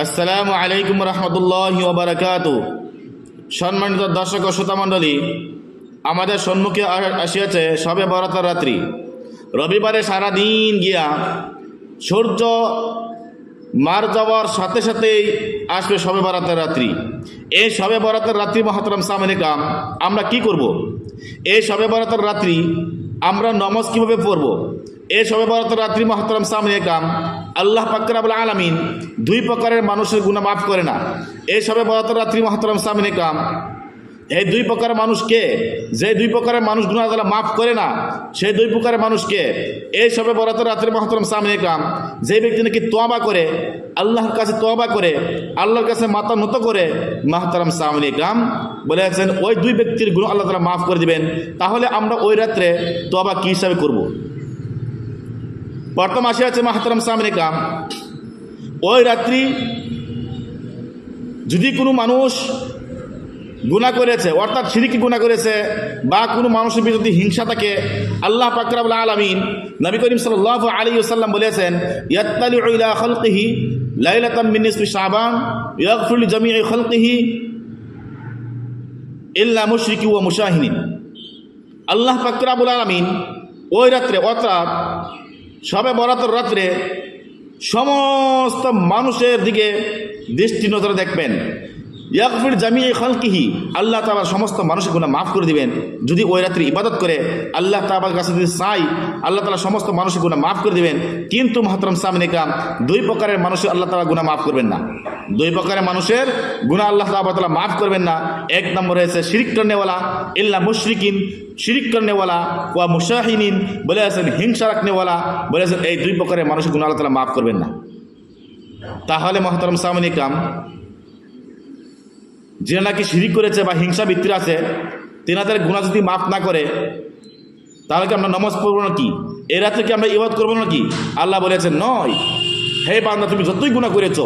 আসসালামু আলাইকুম রহমতুল্লাহ ওবরাকাত সম্মানিত দর্শক ও শ্রোতামণ্ডলী আমাদের সম্মুখে আসিয়াছে সবে বরাতের রাত্রি। রবিবারে সারা দিন গিয়া সূর্য মার যাওয়ার সাথে সাথেই আসবে সবে বরাতের রাত্রি। এই সবে বরাতের রাত্রি মহাতরম সামনে কাম আমরা কি করব। এই সবে বরাতের রাত্রি আমরা নমজ কীভাবে পড়ব? এ সবে বরাতের রাত্রি মহাতরম সামনে কাম আল্লাহ পাকরাবুল আলমিন দুই প্রকারের মানুষের গুণা মাফ করে না। এই সবে বরাতের রাত্রি মহাতরম সামনে কাম এই দুই প্রকারের মানুষকে যে দুই প্রকারের মানুষ গুণা মাফ করে না সেই দুই প্রকারের মানুষকে এই সবে বরাত রাত্রে মহতরম সামনে কাম যে ব্যক্তি নাকি তোয়াবা করে, আল্লাহর কাছে তোয়াবা করে, আল্লাহর কাছে মাথা নত করে, মাহতারাম সামনে কাম বলে আছেন, ওই দুই ব্যক্তির গুণ আল্লাহ তারা মাফ করে দিবেন, তাহলে আমরা ওই রাত্রে তোয়াবা কী হিসাবে করব? প্রথম আসে আছে মাহতারাম সামনে কাম ওই রাত্রি যদি কোনো মানুষ গুণা করেছে, অর্থাৎ সিরিকি গুণা করেছে, বা কোনো মানুষের বিরুদ্ধে হিংসা থাকে, আল্লাহ পাকরাবুল আলমিন নবী করিম সাল আলী সাল্লাম বলেছেন, ইয়াত্তালি ইলা খলকিহি লাইলাতাম মিন নিসফি শাবান, ইয়াগফিরু জামিই খলকিহি ইল্লা মুশরিকি ওয়া মুশাহিনিন আল্লাহ পাকরাবুল আলমিন ওই রাত্রে, অর্থাৎ সবে বরাতর রাত্রে সমস্ত মানুষের দিকে দৃষ্টি নজরে দেখবেন। ইয়াকফির জামিয়ে খালকিহি, আল্লাহ তাআলা সমস্ত মানুষের গুণা মাফ করে দিবেন। যদি ওই রাত্রি ইবাদত করে, আল্লাহ তাবার কাছে যদি চাই, আল্লাহ তাআলা সমস্ত মানুষের গুণা মাফ করে দিবেন। কিন্তু মহতরম সামনে কাম, দুই প্রকারের মানুষের আল্লাহ তাআলা গুণা মাফ করবেন না। দুই প্রকারের মানুষের গুণা আল্লাহ তাআলা মাফ করবেন না। এক নম্বর হয়েছে শিরিক করনেওয়ালা, ইল্লা মুশরিকিন, শিরিক করনেওয়ালা, ওয়া মুশাহিনিন, বলে আছেন হিংসা রাখনেওয়ালা, বলে আছেন এই দুই প্রকারের মানুষের গুণা আল্লাহ তাআলা মাফ করবেন না। তাহলে মহতরম সামনে কাম যে নাকি শিরিক করেছে বা হিংসা বৃত্তি আছে তেনাদের গুণা যদি মাফ না করে, তাহলে কি আমরা নমাজ পড়ব নাকি? এ রাত্রে কি আমরা ইবাদ করব নাকি? আল্লাহ বলেছেন, নয়। হে বান্দা, তুমি যতই গুণা করেছ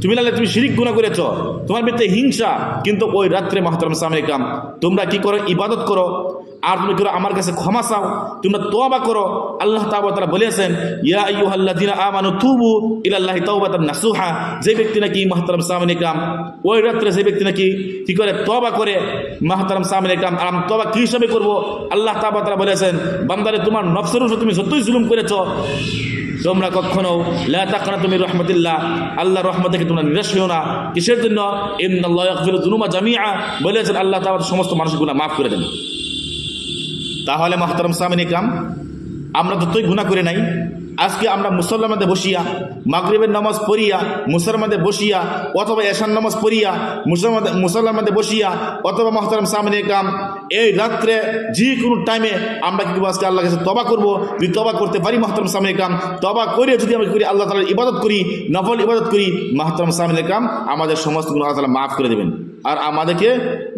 তুমি নাহলে তুমি শিরিক গুণা করেছ। তোমার ভিতরে হিংসা, কিন্তু ওই রাত্রে মাহতারাম সামনে কাম তোমরা কি করো? ইবাদত করো। আর তুমি করো আমার কাছে ক্ষমা চাও, তোমরা তোয়াবা করো। আল্লাহ তাআলা বলেছেন, ইয়া আইয়ুহাল্লাযিনা আমানু তুবু ইলাল্লাহি তাওবাতান নাসুহা। যে ব্যক্তি নাকি মাহতারাম সামনে কাম ওই রাত্রে যে ব্যক্তি নাকি কি করে? তবা করে। মাহতারাম সামনে কাম আর তবা কি হিসাবে করব? আল্লাহ তাআলা বলেছেন, বান্দারে, তোমার নফসের উপর তুমি যতই জুলুম করেছ তোমরা কখনো তুমি রহমতুল্লাহ, আল্লাহ রহমত থেকে তোমরা নিরাশ হও না। কিসের জন্য? জামিআ। বলেছেন আল্লাহ তাআলা সমস্ত মানুষের মাফ করে দেন। তাহলে মাহতারাম সামিন ইকরাম, আমরা যতই গুণা করে নাই। আজকে আমরা মধ্যে বসিয়া, মাগরিবের নামাজ পড়িয়া মধ্যে বসিয়া, অথবা এশান নামাজ পড়িয়া মুসলমান মধ্যে বসিয়া, অথবা মাহতারাম সামিন ইকরাম এই রাত্রে যে কোনো টাইমে আমরা কিন্তু আজকে আল্লাহ কাছে তবা করব। যদি তবা করতে পারি, মাহতারাম সামিন ইকরাম তবা করে যদি আমরা করি, আল্লাহ তালার ইবাদত করি, নফল ইবাদত করি, মাহতারাম সামিন ইকরাম আমাদের সমস্ত গুণ আল্লাহ তালা মাফ করে দেবেন। আর আমাদেরকে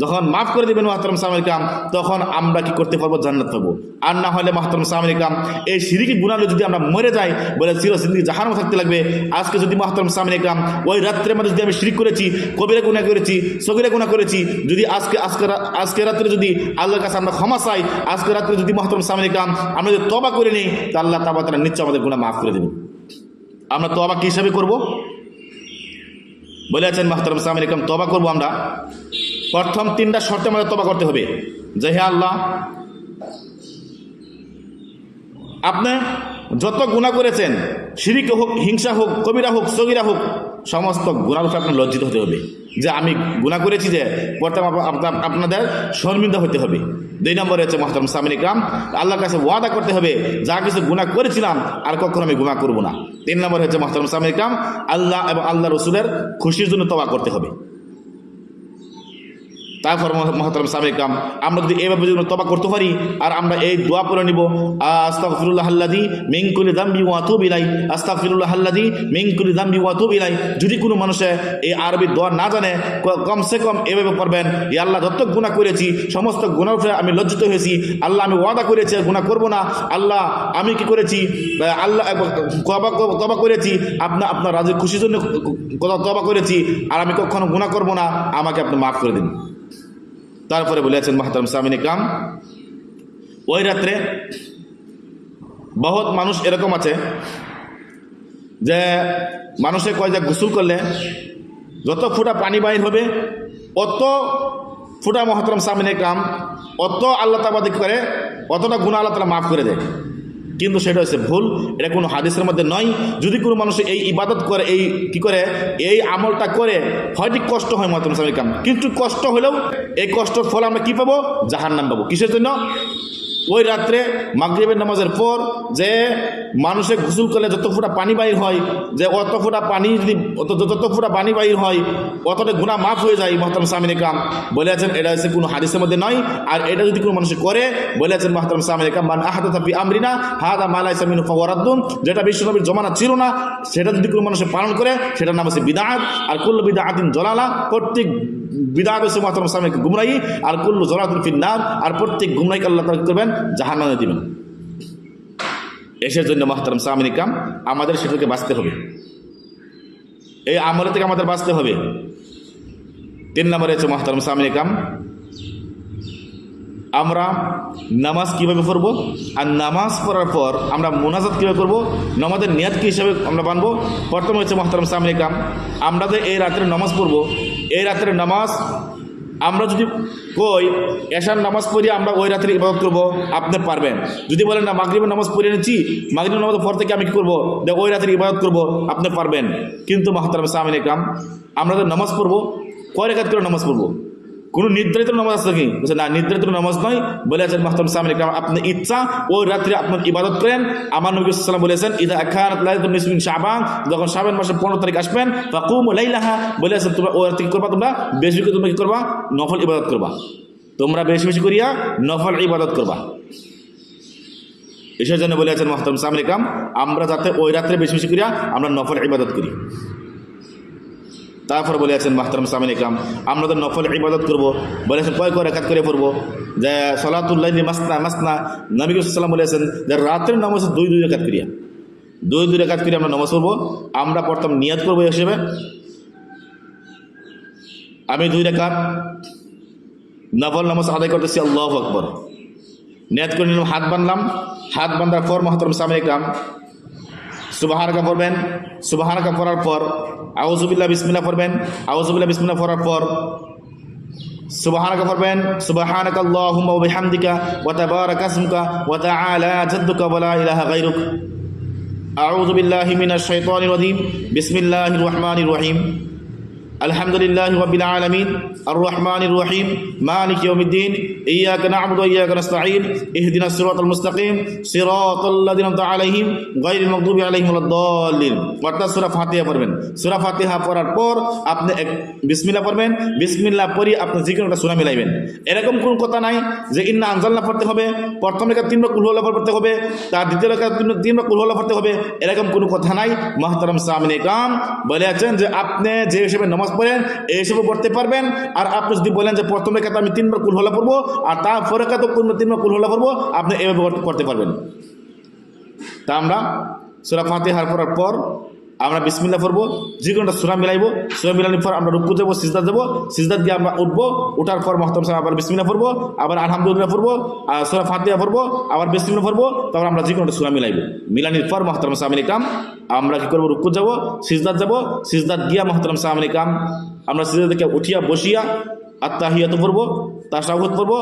যখন মাফ করে দেবেন, মাহতারাম সামিল কাম তখন আমরা কি করতে পারব? জান্নাত পাবো। আর না হলে মাহতারাম সামিল কাম এই সিরিকি গুণালে যদি আমরা মরে যাই, বলে চির সিন্দি জাহানো থাকতে লাগবে। আজকে যদি মাহতারাম সামিল কাম ওই রাত্রে মধ্যে যদি আমি শিরিক করেছি, কবিরা গুণা করেছি, সগিরা গুণা করেছি, যদি আজকে আজকে আজকে রাত্রে যদি আল্লাহর কাছে আমরা ক্ষমা চাই। আজকে রাত্রে যদি মহাতম সামনে কাম আমরা যদি তবা করে নিই, তা আল্লাহ তাবা তারা নিশ্চয় আমাদের গুণা মাফ করে দেবে আমরা তবা কী হিসাবে করব? বলে আছেন মাহতারাম সামিল এরকম তবা করব আমরা। প্রথম তিনটা শর্তে আমাদের তবা করতে হবে। যে হে আল্লাহ, আপনি যত গুণা করেছেন, শিরিক হোক, হিংসা হোক, কবিরা হোক, সগিরা হোক, সমস্ত গুণার উপরে আপনার লজ্জিত হতে হবে। যে আমি গুণা করেছি যে আপ- আপনাদের শর্মিন্দা হতে হবে। দুই নম্বরে হচ্ছে মহতরম সামিন ইকরাম, আল্লাহর কাছে ওয়াদা করতে হবে, যা কিছু গুণা করেছিলাম, আর কখনো আমি গুণা করব না। তিন নম্বর হচ্ছে মহতরম সামিন ইকরাম, আল্লাহ এবং আল্লাহ রসুলের খুশির জন্য তবা করতে হবে। তারপর মহতরম সাবেকাম আমরা যদি এইভাবে যদি তবা করতে পারি, আর আমরা এই দোয়া করে নিব, আস্তাগফিরুল্লাহ আল্লাযী মিন কুল্লি যামবি ওয়া আতুবু ইলাই আস্তাগফিরুল্লাহ আল্লাযী মিন কুল্লি যামবি ওয়া আতুবু ইলাই যদি কোনো মানুষে এই আরবি দোয়া না জানে কমসে কম এভাবে পড়বেন ইয়া আল্লাহ, যত গুনাহ করেছি, সমস্ত গুনাহ উপরে আমি লজ্জিত হয়েছি, আল্লাহ, আমি ওয়াদা করেছি গুনাহ করব না, আল্লাহ, আমি কি করেছি আল্লাহ তবা তবা করেছি আপনার আপনার রাজের খুশির জন্য তবা করেছি, আর আমি কখনো গুনাহ করব না, আমাকে আপনি মাফ করে দিন। তারপরে বলেছেন মাহতারাম সামিন ইকরাম, ওই রাত্রে বহুত মানুষ এরকম আছে যে মানুষে কয় যে গোসল করলে যত ফুটা পানি বাহির হবে, অত ফুটা মহাতরম সামিনে কাম অত আল্লাহ তাবাদ করে, অতটা গুণা আল্লাহ তালা মাফ করে দেয়। কিন্তু সেটা হচ্ছে ভুল। এটা কোনো হাদিসের মধ্যে নয়। যদি কোনো মানুষ এই ইবাদত করে, এই কি করে, এই আমলটা করে হয়তো কষ্ট হয় মহাতম সামিকাম কাম। কিন্তু কষ্ট হলেও এই কষ্টর ফল আমরা কী পাবো? জাহার নাম পাবো। কিসের জন্য? ওই রাত্রে মাগরিবের নামাজের পর যে মানুষে গোসল করলে যত ফুটা পানি বাইর হয়, যে অত ফুটা পানি যদি যত ফুটা পানি বাইর হয়, অতটা গুণা মাফ হয়ে যায় মহতারাম সামিন কাম বলে আছেন, এটা হচ্ছে কোনো হাদিসের মধ্যে নয়। আর এটা যদি কোনো মানুষ করে, বলে আছেন মহতারাম সামিন কাম মান আহাদা তাপি আমরিনা, হাদা মালাই সামিন ফওয়ারাদ্দুন যেটা বিশ্বনবীর জমানা ছিল না, সেটা যদি কোনো মানুষ পালন করে, সেটার নাম হচ্ছে বিদাত। আর কুল্ল বিদাতিন জলালা, প্রত্যেক বিদাত হচ্ছে মহতারাম সামিনকে গুমরাই আর কুল্লু জলাতুল ফিন্নার, আর প্রত্যেক গুমরাইকে আল্লাহ তাআলা কি করবেন? জাহান নামে দিবেন। এসের জন্য মহতারাম সামিন কাম আমাদের সেটাকে বাঁচতে হবে। এই আমলে থেকে আমাদের বাঁচতে হবে। তিন নম্বরে হচ্ছে মহতারাম সামিন কাম আমরা নামাজ কীভাবে পড়ব? আর নামাজ পড়ার পর আমরা মোনাজাত কীভাবে করব? নামাজের নিয়াত কী হিসাবে আমরা বানবো প্রথম হচ্ছে মহতারাম সামিন কাম আমরা যে এই রাত্রে নামাজ পড়ব এই রাত্রে নামাজ, আমরা যদি কই, এশার নামাজ পড়িয়ে আমরা ওই রাত্রে ইবাদত করব, আপনি পারবেন। যদি বলেন, না, মাগরিবের নামাজ পড়িয়ে নিচ্ছি মাগরিবের নামাজ পর থেকে আমি কী করব? দেখ ওই রাত্রে ইবাদত করব, আপনি পারবেন। কিন্তু মাহতারাম সামিন কাম আমরা তো নামাজ পড়ব, কয় রেখাত করে নামাজ পড়ব? কোনো নির্ধারিত নামাজ আছে কি বলছে, না নির্ধারিত নামাজ নয়। বলে আছেন মাহতাম সামিন কাম আপনি ইচ্ছা, ওই রাত্রে আপনার ইবাদত করেন। আমার নবী সাল্লাম বলেছেন, ইদা লাইলাতুন নিসফিন শাবান। যখন শাবান মাসের পনেরো তারিখ আসবেন, ফাকুম লাইলাহা। বলে আছেন, তোমরা ওই রাত্রে করবা তোমরা? বেশি করে তোমরা কি করবা? নফল ইবাদত করবা। তোমরা বেশি বেশি করিয়া নফল ইবাদত করবা। এসের জন্য বলে আছেন মাহতাম সামিন কাম আমরা যাতে ওই রাত্রে বেশি বেশি করিয়া আমরা নফল ইবাদত করি। তারপর বলে আছেন, মাহতারাম সামিন ইকরাম, আমরা তো নফল ইবাদত করব। বলেছেন কয় কয় রেখাত করে পড়ব? যে সলাতুল্লাহ মাসনা মাসনা নবী সাল্লাম বলেছেন যে রাত্রের নামাজ দুই দুই রেখাত করিয়া। দুই দুই রেখাত করিয়া আমরা নামাজ পড়ব, আমরা প্রথম নিয়াত করব হিসেবে। আমি দুই রেখাত নফল নামাজ আদায় করতেছি, আল্লাহ আকবর। নিয়াত করে নিলাম, হাত বানলাম, হাত বান্ধার পর মহতরম সামিন ইকরাম সুবাহারকা পড়বেন সুবাহারকা পড়ার পর আউজুবিল্লা বিসমিল্লা পড়বেন আউজুবিল্লা বিসমিল্লা পড়ার পর সুবাহানকা পড়বেন সুবাহানকা আল্লাহুম্মা ওয়া বিহামদিকা ওয়া তাবারাকা ইসমুকা ওয়া তাআলা জাদ্দুকা ওয়া লা ইলাহা গায়রুক। আউযু বিল্লাহি মিনাশ শাইতানির রাজিম। বিসমিল্লাহির রহমানির রহিম। الحمد لله رب العالمين الرحمن الرحيم مالك يوم الدين إياك نعبد وإياك نستعين اهدنا الصراط المستقيم صراط الذين أنعمت عليهم غير المغضوب عليهم ولا الضالين অর্থাৎ সূরা ফাতিহা পড়বেন সূরা ফাতিহা পড়ার পর আপনি এক বিসমিল্লাহ পড়বেন বিসমিল্লাহ পড়ি আপনি যে কোনোটা সূরা মিলাইবেন এরকম কোন কথা নাই যে ইন্না আনজালনা পড়তে হবে প্রথম রেখা তিনবার কুল হল্লা পড়তে হবে তার দ্বিতীয় রেখা তিন- তিনবার কুল হল্লা পড়তে হবে এরকম কোনো কথা নাই মাহতারাম সামিনে কাম বলে আছেন যে আপনি যে হিসেবে নামাজ পড়েন এই হিসেবে পড়তে পারবেন। আর আপনি যদি বলেন যে প্রথমে রেখাতে আমি তিনবার কুল হলা পড়ব, আর তারপরে কোন তিনবার কুল হলা পড়ব, আপনি এভাবে পড়তে পারবেন। তা আমরা সুরা ফাতেহার করার পর আমরা বিসমিল্লা পড়ব যে কোনোটা সুরা মিলাইবো, সুরা মিলানোর পর আমরা রুকু যাব সিজদা যাব সিজদা দিয়ে আমরা উঠবো, উঠার পর মহতম সাহেব আবার বিসমিল্লা পড়ব, আবার আলহামদুলিল্লাহ পড়ব, আর সুরা ফাতিহা পড়ব, আবার বিসমিল্লা পড়ব, তারপর আমরা যে কোনোটা সুরা মিলাইবো। মিলানির পর মহতরম সামিন কাম আমরা কী করব, রুকু যাব সিজদাত যাব সিজদাত দিয়া মহতরম সামিন কাম আমরা সিজদা থেকে উঠিয়া বসিয়া আত্মাহিয়াত পড়ব তার সাগত পড়ব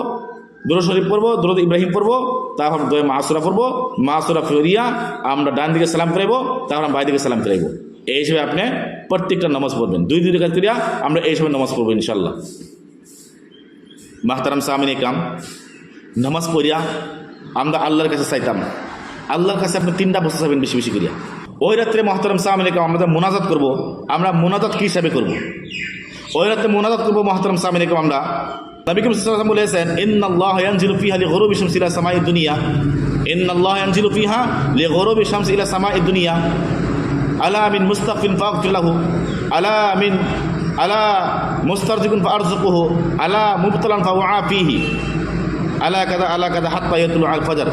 দরুদ শরীফ পড়ব, দরুদ ইব্রাহিম পড়ব, তারপর দয়ে মাসুরা পড়ব, মাসুরা ফিরিয়া আমরা ডান দিকে সালাম ফেরাইবো, তারপর বাই দিকে সালাম ফেরাইবো। এই হিসেবে আপনি প্রত্যেকটা নামাজ পড়বেন। দুই দুই রেখাত করিয়া আমরা এই হিসেবে নামাজ পড়ব ইনশাল্লাহ মাহতারাম সামিন কাম নামাজ পড়িয়া আমরা আল্লাহর কাছে চাইতাম। আল্লাহর কাছে আপনি তিনটা বছর চাইবেন বেশি বেশি করিয়া। ওই রাত্রে মহতারাম সামিন কাম আমরা মোনাজাত করব, আমরা মোনাজাত কী হিসাবে করব? ওই রাত্রে মোনাজাত করব মহতারাম সামিন কাম আমরা। নবী করিম সাল্লাল্লাহু আলাইহি ওয়াসাল্লাম বলেছেন, ইন্নাল্লাহ ইয়ানজিলু ফিহা লিগুরুবি শামসি ইলা সামাই দুনিয়া। ইন্নাল্লাহ ইয়ানজিলু ফিহা লিগুরুবি শামসি ইলা সামাই দুনিয়া। আলা মিন মুস্তাফিন ফাগফির লাহু। আলা মিন, আলা মুস্তারজিকুন ফারজুকুহু আলা মুবতালান ফাউআফিহি আলা কাদা আলা কাদা হাত্তা ইয়াতুলু আল ফজর।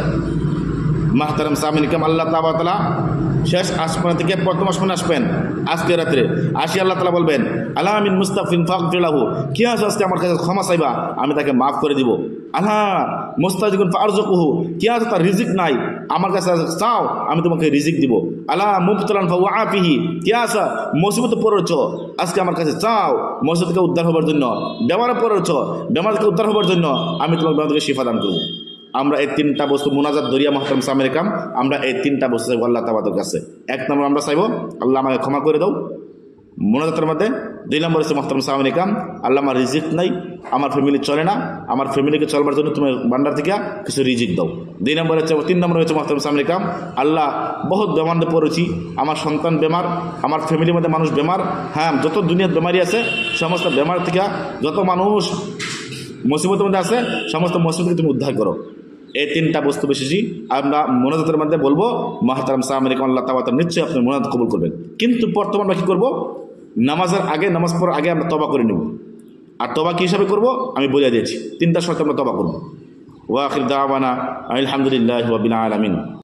মাহতারাম সামিন, কাম আল্লাহ তালা শেষ আসমান থেকে প্রথম আসমানে আসবেন। আজকে রাত্রে। আসি আল্লাহ তালা বলবেন, আল্লাহ আমিন মুস্তাফিন ফাকফিলাহু কি আছে আজকে আমার কাছে? ক্ষমা চাইবা, আমি তাকে মাফ করে দিব। আল্লাহ মুস্তাজিকুন ফারজকুহু কে আছে? তার রিজিক নাই। আমার কাছে চাও, আমি তোমাকে রিজিক দিব। আলা মুফতলান ফাওয়া আফিহি। কে আসা মুসিবত পড়েছ। আজকে আমার কাছে চাও মুসিবত থেকে উদ্ধার হবার জন্য। বেমারে পড়েছ। বেমার থেকে উদ্ধার হবার জন্য আমি তোমার বেমার থেকে শিফা দান করব। আমরা এই তিনটা বস্তু মোনাজাত দরিয়া মহতারাম সামের কাম, আমরা এই তিনটা বস্তু চাইব আল্লাহ তাবাদের কাছে। এক নম্বর আমরা চাইব, আল্লাহ আমাকে ক্ষমা করে দাও। মোনাজাতের মধ্যে দুই নম্বর হচ্ছে মহতারাম সামের কাম, আল্লাহ আমার রিজিক নাই, আমার ফ্যামিলি চলে না, আমার ফ্যামিলিকে চলবার জন্য তুমি বান্ডার থেকে কিছু রিজিক দাও। দুই নম্বর হচ্ছে, তিন নম্বর হচ্ছে মহতারাম সামের কাম, আল্লাহ বহুত বেমারে পড়েছি আমার সন্তান বেমার, আমার ফ্যামিলির মধ্যে মানুষ বেমার হ্যাঁ যত দুনিয়ার বেমারি আছে, সমস্ত বেমার থেকে যত মানুষ মুসিবতের মধ্যে আছে, সমস্ত মুসিবতকে তুমি উদ্ধার করো। এই তিনটা বস্তু বিশেষই আমরা মনোজাতের মধ্যে বলব। মাহাতাম সাহা আমেরিকা আল্লাহ তাবাত নিশ্চয়ই আপনি মনোজাত কবুল করবেন। কিন্তু বর্তমান আমরা কী করব? নামাজের আগে, নামাজ পড়ার আগে আমরা তবা করে নেব। আর তবা কী হিসাবে করব? আমি বলে দিয়েছি। তিনটা শর্তে আমরা তবা করব। ওয়াখির দাওয়ানা আলহামদুলিল্লাহ ওয়াবিল আলমিন।